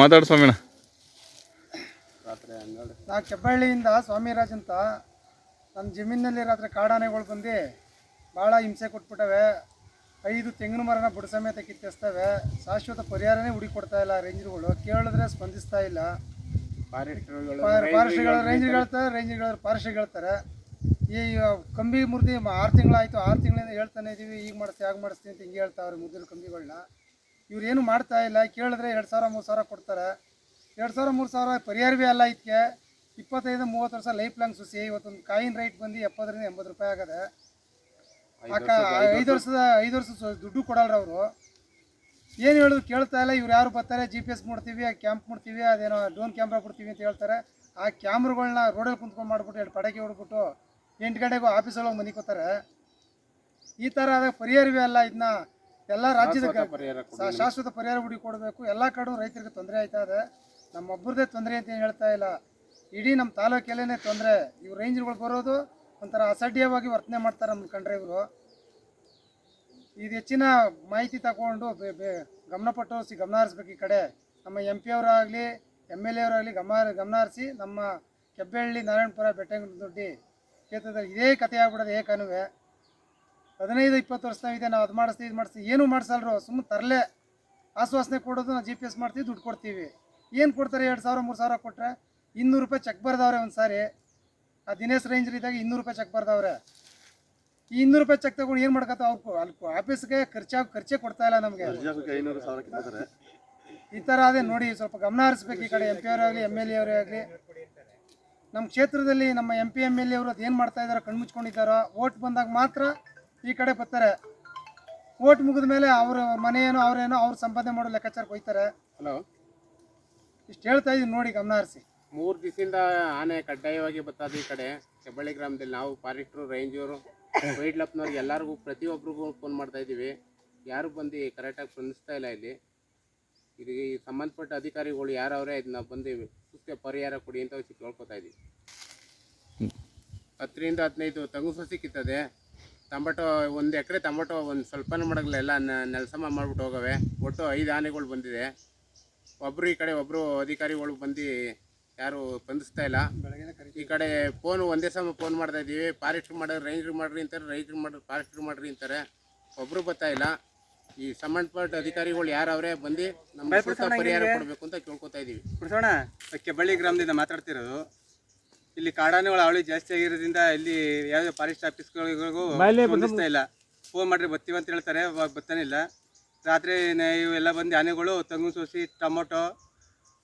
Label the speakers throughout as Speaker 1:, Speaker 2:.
Speaker 1: ಮಾತಾಡು ಸ್ವಾಮಿಣ್ಣ
Speaker 2: ನಾ ಕೆಬ್ಬಳ್ಳಿಯಿಂದ ಸ್ವಾಮಿರಾಜ್ ಅಂತ. ನನ್ನ ಜಮೀನಲ್ಲಿ ರಾತ್ರಿ ಕಾಡಾನೆಗಳು ಬಂದು ಭಾಳ ಹಿಂಸೆ ಕೊಟ್ಬಿಟ್ಟವೆ. ಐದು ತೆಂಗಿನ ಮರನ ಬುಡ ಸಮೇತ ಕಿತ್ತೆಸ್ತವೆ. ಶಾಶ್ವತ ಪರಿಹಾರನೇ ಹುಡುಕೊಡ್ತಾ ಇಲ್ಲ ರೇಂಜರ್ಗಳು. ಕೇಳಿದ್ರೆ ಸ್ಪಂದಿಸ್ತಾ ಇಲ್ಲ. ಫಾರೆಸ್ಟ್ಗಳು ರೇಂಜರ್ ಹೇಳ್ತಾರೆ. ರೇಂಜರ್ ಫಾರೆಸ್ಟ್ ಹೇಳ್ತಾರೆ ಈ ಕಂಬಿ ಮುರಿದು ಆರು ತಿಂಗಳಾಯಿತು ಆರು ತಿಂಗಳಿಂದ ಹೇಳ್ತಾನೆ ಇದೀವಿ ಈಗ ಮಾಡಿಸ್ತೀವಿ ಆಗ ಮಾಡಿಸ್ತೀವಿ ಅಂತ ಹಿಂಗೆ ಹೇಳ್ತಾವ್ರೆ ಮುದ್ದಿನ ಕಂಬಿಗಳನ್ನ ಇವ್ರು ಏನು ಮಾಡ್ತಾ ಇಲ್ಲ ಕೇಳಿದ್ರೆ ಎರಡು ಸಾವಿರ ಮೂರು ಸಾವಿರ ಕೊಡ್ತಾರೆ. ಎರಡು ಸಾವಿರ ಮೂರು ಸಾವಿರ ಪರಿಹಾರವೇ ಅಲ್ಲ ಇದಕ್ಕೆ ಇಪ್ಪತ್ತೈದು ಮೂವತ್ತು ವರ್ಷ ಲೈಫ್ ಲಾಂಗ್ ಸುಸಿ ಇವತ್ತೊಂದು ಕಾಯಿನ್ ರೈಟ್ ಬಂದು ಎಪ್ಪತ್ತರಿಂದ ಎಂಬತ್ತು ರೂಪಾಯಿ ಆಗದೆ. ಐದು ವರ್ಷದ ಐದು ವರ್ಷದ ಸ- ದುಡ್ಡು ಕೊಡಲ್ರ ಅವರು ಏನು ಹೇಳೋದು ಕೇಳ್ತಾ ಇಲ್ಲ. ಇವ್ರು ಯಾರು ಬರ್ತಾರೆ? ಜಿ ಪಿ ಎಸ್ ಮಾಡ್ತೀವಿ ಕ್ಯಾಂಪ್ ಮಾಡ್ತೀವಿ ಅದೇನೋ ಡ್ರೋನ್ ಕ್ಯಾಮ್ರಾ ಕೊಡ್ತೀವಿ ಅಂತ ಹೇಳ್ತಾರೆ. ಆ ಕ್ಯಾಮ್ರಾಗಳನ್ನ ರೋಡಲ್ಲಿ ಕುಂತ್ಕೊಂಡು ಮಾಡ್ಬಿಟ್ಟು ಎರಡು ಪಟಾಕಿ ಹೊಡ್ಬಿಟ್ಟು ಎಂಟು ಗಂಟೆಗೂ ಆಫೀಸಲ್ಲಿ ಮನಿಕೋತಾರೆ ಕೂತಾರೆ. ಈ ಥರ ಆದಾಗ ಪರಿಹಾರವೇ ಅಲ್ಲ ಇದನ್ನ ಎಲ್ಲ ರಾಜ್ಯದ ಶಾಶ್ವತ ಪರಿಹಾರ ಹುಡಿ ಕೊಡಬೇಕು. ಎಲ್ಲ ಕಡೆ ರೈತರಿಗೆ ತೊಂದರೆ ಆಯ್ತಾ ಇದೆ ನಮ್ಮೊಬ್ಬರದೇ ತೊಂದರೆ ಅಂತ ಏನು ಹೇಳ್ತಾ ಇಲ್ಲ. ಇಡೀ ನಮ್ಮ ತಾಲೂಕಲ್ಲೇ ತೊಂದರೆ. ಇವ್ರು ರೇಂಜ್ಗಳು ಬರೋದು ಒಂಥರ ಅಸಡ್ಯವಾಗಿ ವರ್ತನೆ ಮಾಡ್ತಾರೆ ನಮ್ಮ ಕಂಡ್ರೆ ಇವರು. ಇದು ಹೆಚ್ಚಿನ ಮಾಹಿತಿ ತಗೊಂಡು ಗಮನಪಟ್ಟು ಗಮನ ಹರಿಸ್ಬೇಕು ಈ ಕಡೆ. ನಮ್ಮ ಎಂ ಪಿ ಅವರಾಗಲಿ ಎಂ ಎಲ್ ಎ ಅವರಾಗಲಿ ಗಮನ ಗಮನ ಹರಿಸಿ ನಮ್ಮ ಕೆಬ್ಬೆಹಳ್ಳಿ ನಾರಾಯಣಪುರ ಬೆಟ್ಟಂಗಡಿ ಕ್ಷೇತ್ರದಲ್ಲಿ ಇದೇ ಕಥೆ ಆಗ್ಬಿಡೋದು ಏಕನುವೆ ಹದಿನೈದು, ಇಪ್ಪತ್ತು ವರ್ಷ ಇದೆ ನಾವು ಅದು ಮಾಡಿಸ್ತೀವಿ, ಇದು ಮಾಡಿಸ್ತೀವಿ. ಏನೂ ಮಾಡಿಸಲ್ರು? ಸುಮ್ಮನೆ ತರಲೆ. ಆಶ್ವಾಸನೆ ಕೊಡೋದು, ನಾವು ಜಿ ಪಿ ಎಸ್ ಮಾಡ್ತೀವಿ, ದುಡ್ಡು ಕೊಡ್ತೀವಿ. ಏನು ಕೊಡ್ತಾರೆ? ಎರಡು ಸಾವಿರ, ಮೂರು ಸಾವಿರ ಕೊಟ್ಟರೆ ಇನ್ನೂರು ರೂಪಾಯಿ ಚೆಕ್ ಬರ್ದವ್ರೆ ಒಂದು ಸಾರಿ ಆ ದಿನೇಶ್ ರೇಂಜರ್ ಇನ್ನೂರು ರೂಪಾಯಿ ಚೆಕ್ ಬರ್ದವ್ರೆ. ಈ ಇನ್ನೂರು ರೂಪಾಯಿ ಚೆಕ್ ತಗೊಂಡು ಏನು ಮಾಡ್ಕತ್ತ ಅವ್ರು ಅಲ್ಲಿ ಆಫೀಸ್ಗೆ ಖರ್ಚಾಗಿ ಖರ್ಚೇ ಕೊಡ್ತಾ ಇಲ್ಲ ನಮಗೆ.
Speaker 3: ಐನೂರು ಸಾವಿರ ಕಿತ್ತಾರೆ
Speaker 2: ಈ ಥರ ಅದೇ ನೋಡಿ ಸ್ವಲ್ಪ ಗಮನ ಹರಿಸ್ಬೇಕು ಈ ಕಡೆ ಎಂ ಪಿ ಅವರಾಗಲಿ ಎಂ ಎಲ್ ಎ ಅವರೇ ಆಗಲಿ. ನಮ್ಮ ಕ್ಷೇತ್ರದಲ್ಲಿ ನಮ್ಮ M P M L A ಅವರು ಅದು ಏನು ಮಾಡ್ತಾ ಇದ್ದಾರೋ ಕಣ್ಮುಚ್ಕೊಂಡಿದ್ದಾರೋ ಓಟ್ ಬಂದಾಗ ಮಾತ್ರ ಈ ಕಡೆ ಬರ್ತಾರೆ. ಓಟ್ ಮುಗಿದ ಮೇಲೆ ಅವ್ರ ಮನೆಯೇನೋ ಅವರೇನೋ ಅವ್ರು ಸಂಪಾದನೆ ಮಾಡೋ ಲೆಕ್ಕಾಚಾರಕ್ಕೆ ಹೋಯ್ತಾರೆ
Speaker 4: ಹಲೋ?
Speaker 2: ಇಷ್ಟು ಹೇಳ್ತಾ ಇದೀನಿ ನೋಡಿ ಗಮನ ಹರಿಸಿ.
Speaker 4: ಮೂರು ದಿವಸದಿಂದ ಆನೆ ಕಡ್ಡಾಯವಾಗಿ ಬರ್ತದೆ ಈ ಕಡೆ ಹೆಬ್ಬಳ್ಳಿ ಗ್ರಾಮದಲ್ಲಿ ನಾವು ಫಾರೆಸ್ಟ್ರು ರೇಂಜರು ವೈಲ್ಡ್ ಲೈಫ್ನವ್ರಿಗೆ ಎಲ್ಲರಿಗೂ ಪ್ರತಿಯೊಬ್ಬರಿಗೂ ಫೋನ್ ಮಾಡ್ತಾ ಇದ್ದೀವಿ. ಯಾರು ಬಂದು ಕರೆಕ್ಟಾಗಿ ಸ್ಪಂದಿಸ್ತಾ ಇಲ್ಲ ಇಲ್ಲಿ. ಇದಕ್ಕೆ ಈ ಸಂಬಂಧಪಟ್ಟ ಅಧಿಕಾರಿಗಳು ಯಾರವರೇ ಇದನ್ನ ಬಂದು ಸೂಕ್ತ ಪರಿಹಾರ ಕೊಡಿ ಅಂತ ಕೇಳ್ಕೊತಾ ಇದ್ದೀವಿ. ಹತ್ತರಿಂದ ಹದಿನೈದು ತಂಗು ಸಸಿ ಕಿತ್ತದೆ. ಟೊಮಟೊ ಒಂದು ಎಕರೆ ಟೊಮೆಟೊ ಒಂದು ಸ್ವಲ್ಪ ಎಲ್ಲ ನೆಲಸಮ ಮಾಡಿಬಿಟ್ಟು ಹೋಗವೆ. ಒಟ್ಟು ಐದು ಆನೆಗಳು ಬಂದಿದೆ. ಒಬ್ಬರು ಈ ಕಡೆ ಒಬ್ಬರು ಅಧಿಕಾರಿಗಳು ಬಂದು ಯಾರು ಸ್ಪಂದಿಸ್ತಾ ಇಲ್ಲ. ಈ ಕಡೆ ಫೋನ್ ಒಂದೇ ಸಮ ಫೋನ್ ಮಾಡ್ತಾ ಇದ್ದೀವಿ. ಫಾರೆಸ್ಟ್ ಮಾಡೋರು ರೇಂಜರ್ ಮಾಡ್ರಿ ಅಂತಾರೆ. ರೈತರು ಮಾಡ್ರಿ ಫಾರೆಸ್ಟ್ರು ಮಾಡ್ರಿ ಅಂತಾರೆ. ಒಬ್ಬರು ಬರ್ತಾ ಇಲ್ಲ. ಈ ಸಂಬಂಧಪಟ್ಟ ಅಧಿಕಾರಿಗಳು ಯಾರವರೇ ಬಂದು ನಮ್ಮ ಪರಿಹಾರ ಕೊಡಬೇಕು ಅಂತ ಕೇಳ್ಕೊತಾ ಇದ್ದೀವಿ.
Speaker 5: ಕುಡ್ಸೋಣ ಬಳ್ಳಿ ಗ್ರಾಮದಿಂದ ಮಾತಾಡ್ತಿರೋದು. ಇಲ್ಲಿ ಕಾಡಾನೆಗಳ ಅವಳಿ ಜಾಸ್ತಿ ಆಗಿರೋದ್ರಿಂದ ಇಲ್ಲಿ ಯಾವುದೇ ಫಾರೆಸ್ಟ್ ಆಫೀಸ್ಗಳಿಗೂ ಬಂದಿಸ್ತಾ ಇಲ್ಲ. ಫೋನ್ ಮಾಡ್ರಿ ಬರ್ತೀವಿ ಅಂತ ಹೇಳ್ತಾರೆ. ಬರ್ತಾನಿಲ್ಲ ಇಲ್ಲ. ರಾತ್ರಿ ಇವೆಲ್ಲ ಬಂದು ಆನೆಗಳು ತಂಗು ಸೋಸಿ ಟೊಮೊಟೊ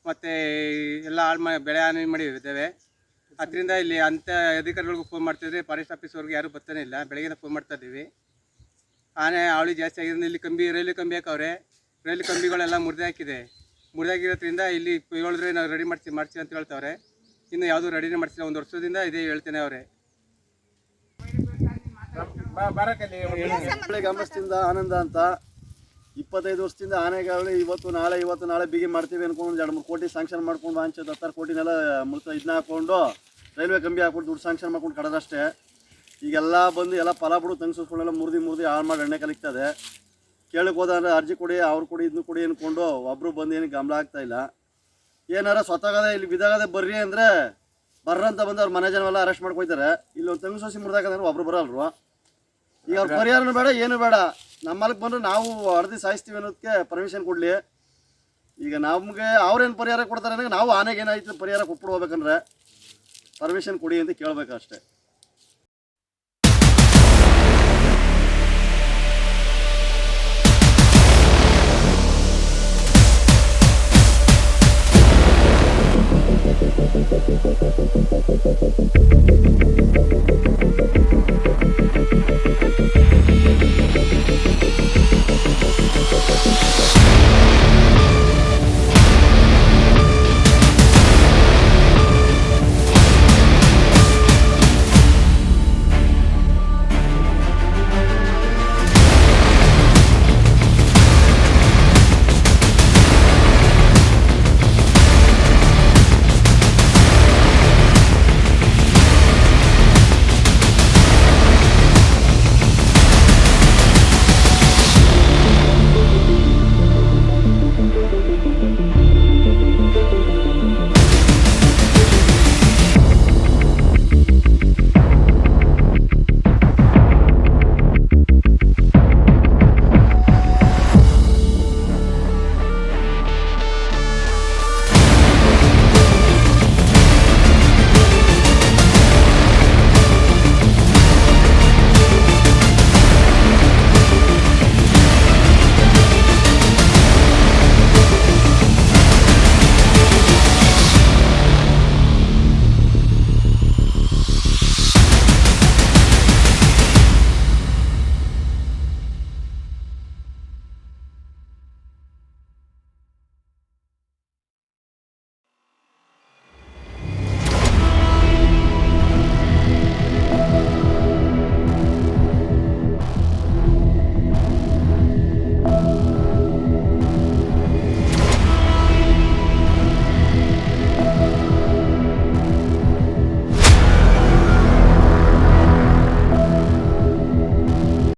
Speaker 5: ಮತ್ತು ಎಲ್ಲ ಹಾಳು ಮಾಡಿ ಬೆಳೆ ಹಾನಿ ಮಾಡಿದ್ದೇವೆ ಅದರಿಂದ ಇಲ್ಲಿ ಅಂಥ ಅಧಿಕಾರಿಗಳಿಗೂ ಫೋನ್ ಮಾಡ್ತಿದ್ರೆ ಫಾರೆಸ್ಟ್ ಆಫೀಸ್ವರೆಗೆ ಯಾರೂ ಬರ್ತಾನೆ ಇಲ್ಲ ಬೆಳಗ್ಗೆ ಫೋನ್ ಮಾಡ್ತಾ ಇದ್ದೀವಿ ಆನೆ ಹಾವಳಿ ಜಾಸ್ತಿ ಆಗಿರೋದ್ರಿಂದ ಇಲ್ಲಿ ಕಂಬಿ ರೈಲು ಕಂಬಿ ಹಾಕವ್ರೆ ರೈಲು ಕಂಬಿಗಳೆಲ್ಲ ಮುರಿದೇ ಹಾಕಿದೆ ಮುರಿದಾಗಿರೋದ್ರಿಂದ ಇಲ್ಲಿ ಹೇಳಿದ್ರೆ ನಾವು ರೆಡಿ ಮಾಡ್ತೀವಿ ಮಾಡ್ತೀವಿ ಅಂತ ಹೇಳ್ತಾವ್ರೆ ಇನ್ನು ಯಾವುದೂ ರೆಡಿನೇ ಮಾಡ್ತಿಲ್ಲ ಒಂದು ವರ್ಷದಿಂದ ಇದೇ ಹೇಳ್ತೇನೆ ಅವರೇ
Speaker 3: ಗಮನಿಸ್ತಿಂದ ಆನಂದ ಅಂತ ಇಪ್ಪತ್ತೈದು ವರ್ಷದಿಂದ ಆನೆಗಳು ಇವತ್ತು ನಾಳೆ ಇವತ್ತು ನಾಳೆ ಬಿಗಿ ಮಾಡ್ತೀವಿ ಅನ್ಕೊಂಡು ಎರಡು ಮೂರು ಕೋಟಿ ಸ್ಯಾಂಕ್ಷನ್ ಮಾಡ್ಕೊಂಡು ಹಂಚದ ಹತ್ತಾರು ಕೋಟಿನೆಲ್ಲ ಮುಳ್ತ ಇದನ್ನ ಹಾಕ್ಕೊಂಡು ರೈಲ್ವೆ ಕಂಬಿ ಹಾಕ್ಬಿಟ್ಟು ದುಡ್ಡು ಸ್ಯಾಂಕ್ಷನ್ ಮಾಡ್ಕೊಂಡು ಕಡದಷ್ಟೇ. ಈಗೆಲ್ಲ ಬಂದು ಎಲ್ಲ ಫಲ ಬಿಡು ತಂಗಿಸ್ಕೊಂಡೆಲ್ಲ ಮುರಿದು ಮುರಿದು ಹಾಳು ಮಾಡಿ ಎಣ್ಣೆ ಕಲಿಕ್ತದೆ. ಕೇಳಕ್ಕೆ ಹೋದ್ರೆ ಅರ್ಜಿ ಕೊಡಿ, ಅವ್ರು ಕೊಡಿ ಇದನ್ನು ಕೊಡಿ ಅಂದ್ಕೊಂಡು ಒಬ್ಬರು ಬಂದು ಏನು ಗಮನ ಆಗ್ತಾ ಇಲ್ಲ. ಏನಾರ ಸ್ವತಃಗದೆ ಇಲ್ಲಿ ಬಿದ್ದಾಗದೆ ಬರ್ರಿ ಅಂದರೆ ಬರ್ರಂತ ಬಂದು ಅವ್ರ ಮನೆ ಜನವೆಲ್ಲ ಅರೆಸ್ಟ್ ಮಾಡ್ಕೊಯ್ತಾರೆ. ಇಲ್ಲಿ ಒಂದು ತಂಗು ಸೋಸಿ ಮುರಿದಾಕಂದ್ರೆ ಒಬ್ರು ಬರಲ್ರು. ಈಗ ಅವ್ರ ಪರಿಹಾರನೂ ಬೇಡ ಏನು ಬೇಡ. ನಮ್ಮಲ್ಲಿ ಬಂದ್ರೆ ನಾವು ಅರ್ಧಿ ಸಾಯಿಸ್ತೀವಿ ಅನ್ನೋದಕ್ಕೆ ಪರ್ಮಿಷನ್ ಕೊಡಲಿ. ಈಗ ನಮಗೆ ಅವ್ರೇನು ಪರಿಹಾರ ಕೊಡ್ತಾರೆ ಅಂದರೆ ನಾವು ಆನೆಗೆ ಏನಾಯ್ತು ಪರಿಹಾರ ಕೊಟ್ಬಿಡ್ಬೇಕಂದ್ರೆ ಪರ್ಮಿಷನ್ ಕೊಡಿ ಅಂತ ಕೇಳಬೇಕು ಅಷ್ಟೇ.